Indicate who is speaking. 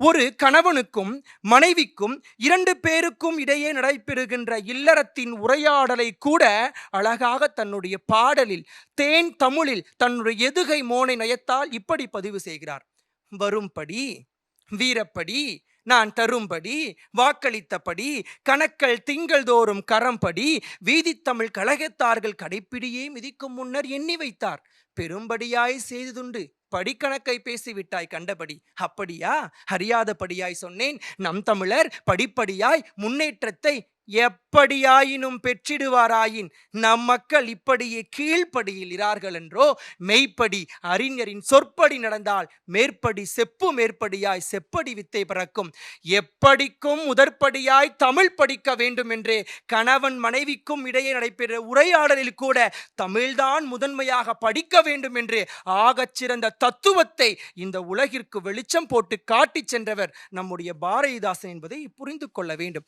Speaker 1: ஒரு கணவனுக்கும் மனைவிக்கும் இரண்டு பேருக்கும் இடையே நடைபெறுகின்ற இல்லறத்தின் உரையாடலை கூட அழகாக தன்னுடைய பாடலில் தேன் தமிழில் தன்னுடைய எதுகை மோனை நயத்தால் இப்படி பதிவு செய்கிறார். வரும்படி வீரப்படி நான் தரும்படி வாக்களித்தபடி கணக்கள் திங்கள் தோறும் கரம்படி வீதித்தமிழ் கழகத்தார்கள் கடைப்பிடியே மிதிக்கும் முன்னர் எண்ணி வைத்தார். பெரும்படியாய் செய்துண்டு படிக்கணக்கை பேசிவிட்டாய் கண்டபடி. அப்படியா? அறியாதபடியாய் சொன்னேன். நம் தமிழர் படிப்படியாய் முன்னேற்றத்தை எப்படியாயினும் பெற்றிடுவாராயின்? நம் மக்கள் இப்படியே கீழ்ப்படியிலிரார்கள் என்றோ மெய்ப்படி அறிஞரின் சொற்படி நடந்தால் மேற்படி செப்பு மேற்படியாய் செப்படி வித்தை பிறக்கும். எப்படிக்கும் முதற்படியாய் தமிழ் படிக்க வேண்டும் என்றே கணவன் மனைவிக்கும் இடையே நடைபெற்ற உரையாடலில் கூட தமிழ்தான் முதன்மையாக படிக்க வேண்டும் என்று ஆகச் சிறந்த தத்துவத்தை இந்த உலகிற்கு வெளிச்சம் போட்டு காட்டிச் சென்றவர் நம்முடைய பாரதிதாசன் என்பதை புரிந்து கொள்ள வேண்டும்.